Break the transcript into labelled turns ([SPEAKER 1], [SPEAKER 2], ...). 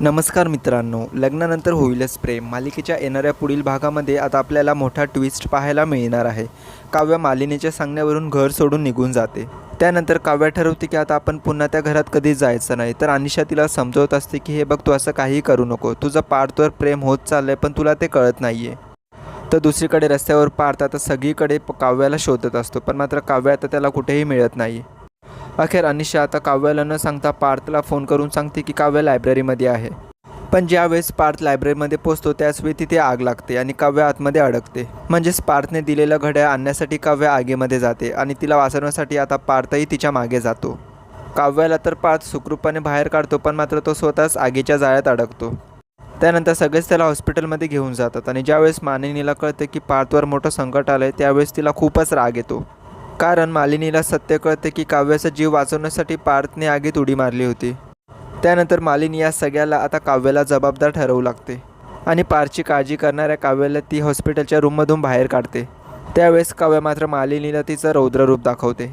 [SPEAKER 1] नमस्कार मित्रांनो लग्नानंतर होईलच प्रेम. मालिकेच्या येणाऱ्या पुढील भागामध्ये आता आपल्याला मोठा ट्विस्ट पाहायला मिळणार आहे. काव्य मालिनीच्या सांगण्यावरून घर सोडून निघून जाते. त्यानंतर काव्य ठरवते की आता आपण पुन्हा त्या घरात कधीच जायचं नाही. तर अनिशा तिला समजवत असते की हे बघ तू असं काहीही करू नको. तुझं पार्थवर प्रेम होत चाललंय पण तुला ते कळत नाही आहे तर दुसरीकडे रस्त्यावर पार्थ आता सगळीकडे काव्याला शोधत असतो पण मात्र काव्य आता त्याला कुठेही मिळत नाही अखेर अनिशा आता काव्याला न सांगता पार्थला फोन करून सांगते की काव्य लायब्ररीमध्ये आहे. पण ज्यावेळेस पार्थ लायब्ररीमध्ये पोचतो त्याचवेळी तिथे आग लागते आणि काव्य आतमध्ये अडकते. म्हणजेच पार्थने दिलेलं घड्याळ आणण्यासाठी काव्य आगीमध्ये जाते आणि तिला वाचवण्यासाठी आता पार्थही तिच्यामागे जातो. काव्याला तर पार्थ सुखरूपाने बाहेर काढतो पण मात्र तो स्वतःच आगीच्या जाळ्यात अडकतो. त्यानंतर सगळेच त्याला हॉस्पिटलमध्ये घेऊन जातात आणि ज्यावेळेस मानिनीला कळते की पार्थवर मोठं संकट आलं आहे त्यावेळेस तिला खूपच राग येतो. कारण मालिनीला सत्य कळते की काव्याचा जीव वाचवण्यासाठी पार्थने आगीत उडी मारली होती. त्यानंतर मालिनी या सगळ्याला आता काव्याला जबाबदार ठरवू लागते आणि पारची काळजी करणाऱ्या काव्याला ती हॉस्पिटलच्या रूममधून बाहेर काढते. त्यावेळेस काव्य मात्र मालिनीला तिचं रौद्र रूप दाखवते.